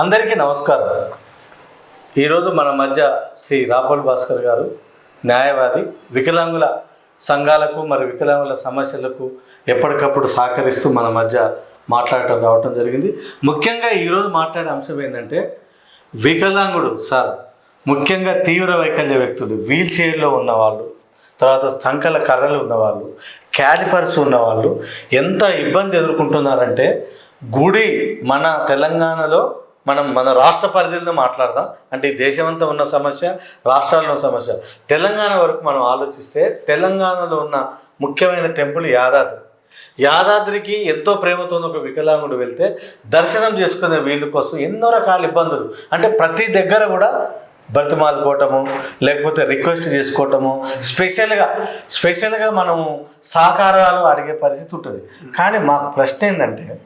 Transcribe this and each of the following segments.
అందరికీ నమస్కారం. ఈరోజు మన మధ్య శ్రీ రాపల్ భాస్కర్ గారు న్యాయవాది వికలాంగుల సంఘాలకు మరి వికలాంగుల సమస్యలకు ఎప్పటికప్పుడు సహకరిస్తూ మన మధ్య మాట్లాడటం రావటం జరిగింది. ముఖ్యంగా ఈరోజు మాట్లాడే అంశం ఏంటంటే వికలాంగుడు సార్ ముఖ్యంగా తీవ్ర వైకల్య వ్యక్తులు వీల్ చైర్లో ఉన్నవాళ్ళు తర్వాత సంకల కర్రలు ఉన్నవాళ్ళు క్యాలిపర్స్ ఉన్నవాళ్ళు ఎంత ఇబ్బంది ఎదుర్కొంటున్నారంటే గుడి మన తెలంగాణలో మనం మన రాష్ట్ర పరిధిలో మాట్లాడదాం. అంటే దేశమంతా ఉన్న సమస్య రాష్ట్రాల్లో ఉన్న సమస్య. తెలంగాణ వరకు మనం ఆలోచిస్తే తెలంగాణలో ఉన్న ముఖ్యమైన టెంపుల్ యాదాద్రి. యాదాద్రికి ఎంతో ప్రేమతో ఒక వికలాంగుడు వెళ్తే దర్శనం చేసుకునే వీళ్ళ కోసం ఎన్నో రకాల ఇబ్బందులు. అంటే ప్రతి దగ్గర కూడా బ్రతిమాలుకోవటము లేకపోతే రిక్వెస్ట్ చేసుకోవటము స్పెషల్గా స్పెషల్గా మనము సహకారాలు అడిగే పరిస్థితి ఉంటుంది. కానీ మాకు ప్రశ్న ఏంటంటే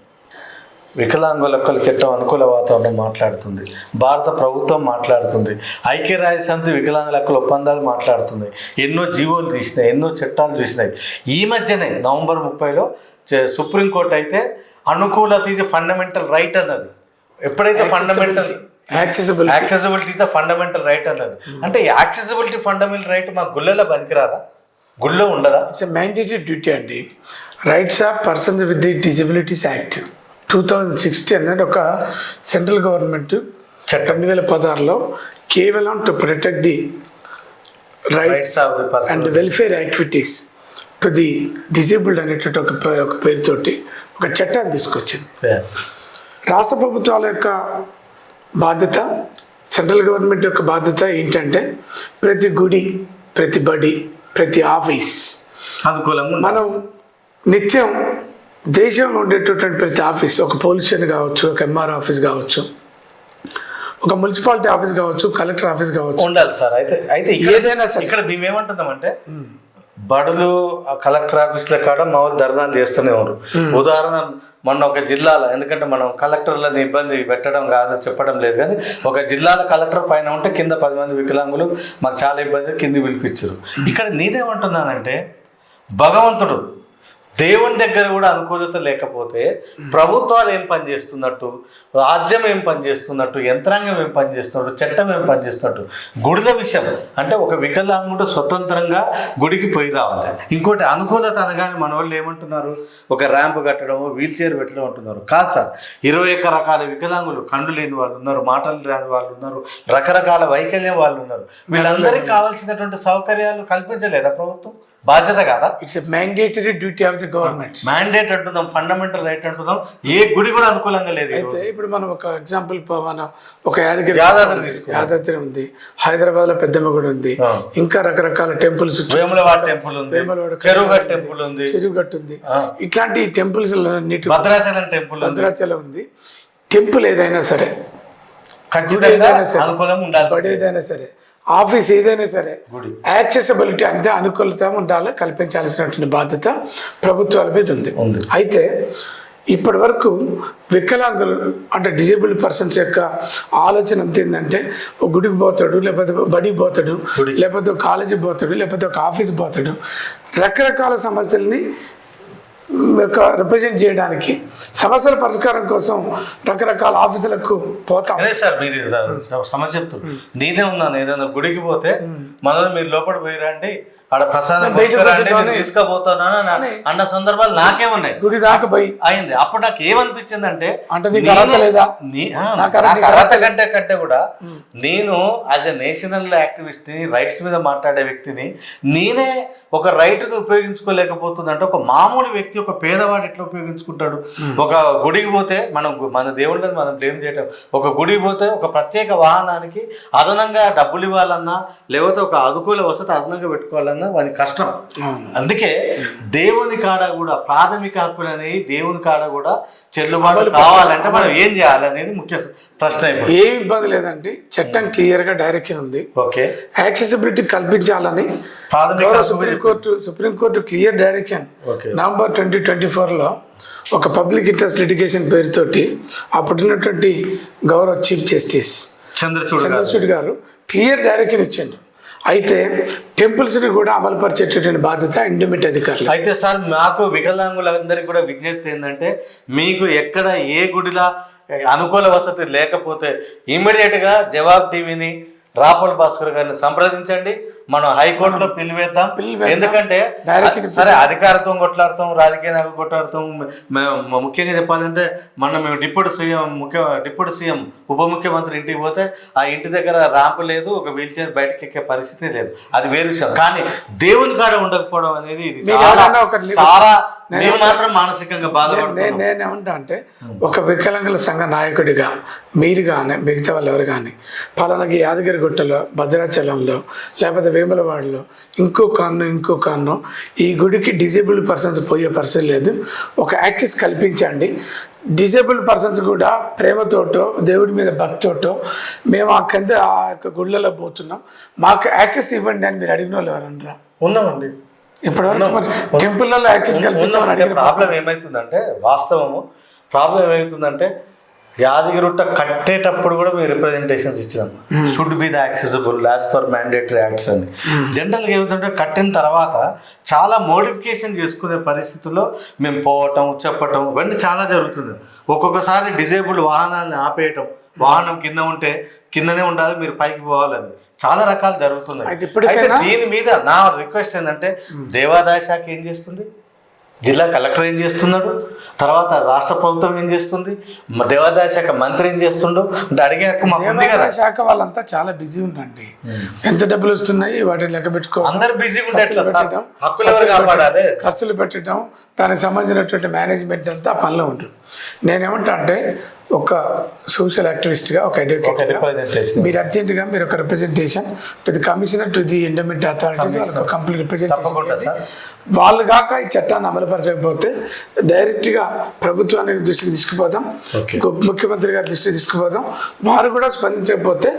వికలాంగుల హక్కుల చట్టం అనుకూల వాతావరణం మాట్లాడుతుంది. భారత ప్రభుత్వం మాట్లాడుతుంది. ఐక్యరాజ్య సమితి వికలాంగుల హక్కుల ఒప్పందాలు మాట్లాడుతుంది. ఎన్నో జీవోలు తీసినాయి ఎన్నో చట్టాలు చూసినాయి ఈ మధ్యనే నవంబర్ ముప్పైలో సుప్రీంకోర్టు అయితే అనుకూలత ఈజ్ ఫండమెంటల్ రైట్ అన్నది. ఎప్పుడైతే fundamental accessible accessibility is the fundamental right అన్నది. అంటే యాక్సెసిబిలిటీ ఫండమెంటల్ రైట్ మా గుళ్ళలో పనికిరాదా? గుళ్ళో ఉండదా? ఇట్స్ మ్యాండేటరీ డ్యూటీ అండి. Rights of persons with the disabilities act two thousand sixteen అనేది ఒక సెంట్రల్ గవర్నమెంట్ చట్టం రెండు వేల పదహారులో కేవలం to protect the rights and welfare activities to the disabled అనేటువంటి ఒక ఒక పేరుతోటి ఒక చట్టాన్ని తీసుకొచ్చింది. రాష్ట్ర ప్రభుత్వాల యొక్క బాధ్యత సెంట్రల్ గవర్నమెంట్ యొక్క బాధ్యత ఏంటంటే ప్రతి గుడి ప్రతి బడి ప్రతి ఆఫీస్. మనం నిత్యం దేశంలో ఉండేటటువంటి ప్రతి ఆఫీస్ ఒక పోలీస్ స్టేషన్ కావచ్చు ఒక ఎంఆర్ ఆఫీస్ కావచ్చు ఒక మున్సిపాలిటీ ఆఫీస్ కావచ్చు కలెక్టర్ ఆఫీస్ కావచ్చు. ఉండాలి సార్. అయితే అయితే ఏదైనా సరే. ఇక్కడ మేము. ఏమంటున్నామంటే బడులు కలెక్టర్ ఆఫీసుల కాడ మామూలు ధర్నాలు చేస్తూనే ఉన్నారు. ఉదాహరణ మొన్న ఒక జిల్లాలో ఎందుకంటే మనం కలెక్టర్లను ఇబ్బంది పెట్టడం కాదు చెప్పడం లేదు కానీ ఒక జిల్లాల కలెక్టర్ పైన ఉంటే కింద పది మంది వికలాంగులు మాకు చాలా ఇబ్బంది కింది పిలిపించారు. ఇక్కడ నేనేమంటున్నానంటే భగవంతుడు దేవుని దగ్గర కూడా అనుకూలత లేకపోతే ప్రభుత్వాలు ఏం పని చేస్తున్నట్టు రాజ్యం ఏం పని చేస్తున్నట్టు యంత్రాంగం ఏం పని చేస్తున్నట్టు చట్టం ఏం పని చేస్తున్నట్టు గుడిల విషయం అంటే ఒక వికలాంగుడు స్వతంత్రంగా గుడికి పోయి రావాలి. ఇంకోటి అనుకూలత అనగానే మన వాళ్ళు ఏమంటున్నారు? ఒక ర్యాంప్ కట్టడం వీల్ చైర్ పెట్టడం అంటున్నారు. కాదు సార్ ఇరవై ఒక్క రకాల వికలాంగులు కండు లేని వాళ్ళు ఉన్నారు మాటలు రాని వాళ్ళు ఉన్నారు రకరకాల వైకల్యం వాళ్ళు ఉన్నారు. వీళ్ళందరికీ కావాల్సినటువంటి సౌకర్యాలు కల్పించలేదా ప్రభుత్వం? బాధ్యత కాదా? It's mandatory duty of the government mandate అంటున్నాం ఫండమెంటల్ రైట్ అంటున్నాం. ఏ గుడి కూడా అనుకూలంగా లేదు అయితే. ఇప్పుడు మనం ఒక ఎగ్జాంపుల్ మనం ఒక యాదగిరి యాదాద్రి తీసుకుందాం. యాదాద్రి ఉంది. హైదరాబాద్లో పెద్దమ్మ గుడి ఉంది. ఇంకా రకరకాల టెంపుల్స్ వేములవాడ టెంపుల్ ఉంది. చెరువుగట్ట టెంపుల్ ఉంది. చెరువుగట్టు ఉంది. ఇట్లాంటి టెంపుల్స్ నీటి భద్రాచలం టెంపుల్ ఉంది. భద్రాచలం ఉంది. టెంపుల్ ఏదైనా సరే. ఖచ్చితంగా. అనుకూలంగా ఉండాల్సి బడి ఏదైనా సరే. ఆఫీస్ ఏదైనా సరే యాక్సెసిబిలిటీ అంటే అనుకూలత ఉండాలి కల్పించాల్సినటువంటి బాధ్యత ప్రభుత్వాల మీద ఉంది. అయితే ఇప్పటి వరకు వికలాంగులు అంటే డిజేబుల్డ్ పర్సన్స్ యొక్క ఆలోచన అంత ఏంటంటే ఒక గుడికి పోతాడు లేకపోతే బడికి పోతాడు. లేకపోతే ఒక కాలేజీకి పోతాడు లేకపోతే ఒక ఆఫీస్ పోతాడు రకరకాల సమస్యల్ని యొక్క రిప్రజెంట్ చేయడానికి సమస్యల పరిష్కారం కోసం రకరకాల ఆఫీసులకు పోతాం. అదే సార్ మీరు సమస్య చెప్తున్నారు. నేనే ఉన్నాను ఏదైనా గుడికి పోతే మనల్ని మీరు లోపల పోయి రండి ఆడ ప్రసాదం నేను తీసుకుపోతాను అని అన్న సందర్భాలు నాకే ఉన్నాయి. గుడి దాకా పోయి. అయింది. అప్పుడు నాకు ఏమనిపించింది అంటే అర్హత కంటే కంటే కూడా నేను యాజ్ ఎ నేషనల్ యాక్టివిస్ట్ని రైట్స్ మీద మాట్లాడే వ్యక్తిని నేనే ఒక రైట్ను ఉపయోగించుకోలేకపోతుంది అంటే ఒక మామూలు వ్యక్తి ఒక పేదవాడు ఎట్లా ఉపయోగించుకుంటాడు? ఒక గుడికి పోతే మనం మన దేవుళ్ళని మనం బ్లేమ్ చేయటం. ఒక గుడికి పోతే ఒక ప్రత్యేక వాహనానికి అదనంగా డబ్బులు ఇవ్వాలన్నా లేకపోతే ఒక అనుకూల వసతి అదనంగా పెట్టుకోవాలన్నా వాని కష్టం. అవును. అందుకే దేవుని కాడ కూడా ప్రాథమిక హక్కులు అనేవి దేవుని కాడ కూడా చెల్లుబాటు కావాలంటే మనం ఏం చేయాలనేది ముఖ్య ప్రశ్న ఏం ఇబ్బంది లేదండి. చట్టం క్లియర్గా డైరెక్షన్ ఉంది. ఓకే. యాక్సెసిబిలిటీ కల్పించాలని supreme court supreme court clear direction November twenty twenty ఫోర్లో ఒక పబ్లిక్ ఇంట్రెస్ట్ లిటిగేషన్ పేరుతోటి అప్పుడున్నటువంటి గౌరవ చీఫ్ జస్టిస్ చంద్రచూడ్ చంద్రచూడ్ గారు క్లియర్ డైరెక్షన్ ఇచ్చిండు. అయితే టెంపుల్స్ని కూడా అమలుపరిచేటటువంటి బాధ్యత ఎండోమెంట్ అధికారులు. అయితే సార్ మాకు వికలాంగులందరికీ కూడా విజ్ఞప్తి ఏంటంటే మీకు ఎక్కడ ఏ గుడిలా అనుకూల వసతి లేకపోతే ఇమ్మీడియట్గా జవాబ్ టీవీని రాపల్ భాస్కర్ గారిని సంప్రదించండి. మనం హైకోర్టులో పిలివేద్దాం. ఎందుకంటే సరే అధికారంతో కొట్లాడతాం రాజకీయ నాయకులు కొట్లాడతాం. మేము ముఖ్యంగా చెప్పాలంటే మొన్న మేము డిప్యూటీ సీఎం ముఖ్య డిప్యూటీ సీఎం ఉప ముఖ్యమంత్రి ఇంటికి పోతే ఆ ఇంటి దగ్గర ర్యాంప్ లేదు ఒక వీల్ చైర్ బయటకి ఎక్కే పరిస్థితి లేదు. అది వేరే విషయం. కానీ దేవుని కాడ ఉండకపోవడం అనేది ఇది చాలా మాత్రం మానసికంగా నేను బాధపడుతున్నాం నేనేమంటా అంటే ఒక వికలాంగుల సంఘ నాయకుడిగా మీరు కానీ మిగతా వాళ్ళు ఎవరు కానీ పలానాకి యాదగిరిగుట్టలో భద్రాచలంలో లేకపోతే వేములవాడలో ఇంకో కారణం ఇంకో కారణం ఈ గుడికి డిజేబుల్డ్ పర్సన్స్ పోయే పరిస్థితి లేదు. ఒక యాక్సెస్ కల్పించండి. డిజేబుల్డ్ పర్సన్స్ కూడా ప్రేమతోటో దేవుడి మీద భక్తితోటో మేము ఆ కింద ఆ యొక్క గుళ్ళలో పోతున్నాం. మాకు యాక్సెస్ ఇవ్వండి అని మీరు అడిగిన వాళ్ళు ఎవరన్నా ఉన్నామండి మరి యాక్సెస్ అంటే అడిగిన ప్రాబ్లం ఏమవుతుందంటే వాస్తవము ప్రాబ్లం ఏమవుతుందంటే యాదగిరిగుట్ట కట్టేటప్పుడు కూడా మేము రిప్రజెంటేషన్స్ ఇచ్చినాం. Should be the accessible as per mandatory acts అని. జనరల్గా ఏమిటంటే కట్టిన తర్వాత చాలా మోడిఫికేషన్ చేసుకునే పరిస్థితుల్లో మేము పోవటం చెప్పటం ఇవన్నీ చాలా జరుగుతుంది. ఒక్కొక్కసారి డిజేబుల్డ్ వాహనాలను ఆపేయటం వాహనం కింద ఉంటే కిందనే ఉండాలి మీరు పైకి పోవాలని. చాలా రకాలు జరుగుతున్నాయి. అయితే దీని మీద నా రిక్వెస్ట్ ఏంటంటే దేవాదాయ శాఖ ఏం చేస్తుంది? జిల్లా కలెక్టర్ ఏం చేస్తున్నాడు? తర్వాత రాష్ట్ర ప్రభుత్వం ఏం చేస్తుంది? దేవాదాయ శాఖ మంత్రి ఏం చేస్తుండో? అంటే అడిగే హక్కు మాకు ఉంది కదా. శాఖ వాళ్ళంతా చాలా బిజీ ఉండండి. ఎంత డబ్బులు వస్తున్నాయి వాటిని లెక్క పెట్టుకోవడం అందరు పెట్టడం, హక్కులు కాపాడాలి? ఖర్చులు పెట్టడం దానికి సంబంధించినటువంటి మేనేజ్మెంట్ అంతా పనిలో ఉంటుంది నేనేమంటా అంటే ఒక సోషల్ యాక్టివిస్ట్గా ఒక రిప్రజెంటేషన్ మీరు అర్జెంటుగా మీరు ఒక representation to the commissioner to the endowment authorities complete తప్పకుండా రిప్రజెంటేషన్ సార్. వాళ్ళు కాక ఈ చట్టాన్ని అమలుపరచకపోతే డైరెక్ట్గా ప్రభుత్వానికి దృష్టికి తీసుకుపోతాం ముఖ్యమంత్రి గారి దృష్టికి తీసుకుపోతాం వారు కూడా స్పందించకపోతే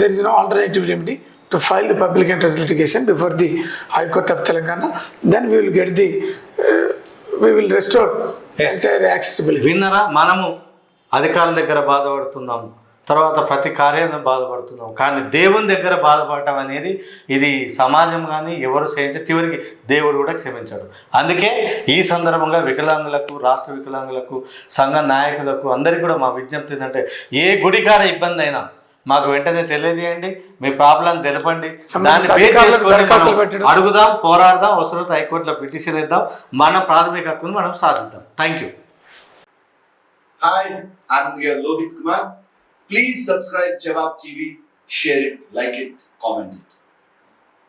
there is no alternative remedy to file the public interest litigation before the high court of Telangana then we will get the we will restore entire accessibility విన్నరా మనము. అధికారుల దగ్గర బాధపడుతున్నాము తర్వాత ప్రతి కార్యాలయం బాధపడుతున్నాం. కానీ దేవుని దగ్గర బాధపడటం అనేది ఇది సమాజం కానీ ఎవరు చేయించే చివరికి దేవుడు కూడా క్షమించాడు. అందుకే ఈ సందర్భంగా వికలాంగులకు రాష్ట్ర వికలాంగులకు సంఘ నాయకులకు అందరికీ కూడా మా విజ్ఞప్తి ఏంటంటే ఏ గుడికాడ ఇబ్బంది అయినా మాకు వెంటనే తెలియజేయండి. మీ ప్రాబ్లం తెలపండి. దాన్ని. అడుగుదాం పోరాడదాం. అవసరమైతే హైకోర్టులో పిటిషన్ ఇద్దాం మన ప్రాథమిక హక్కును మనం సాధిద్దాం. Thank you Hi, I'm your Lohit Kumar. Please subscribe Jawab TV, share it, like it, comment it.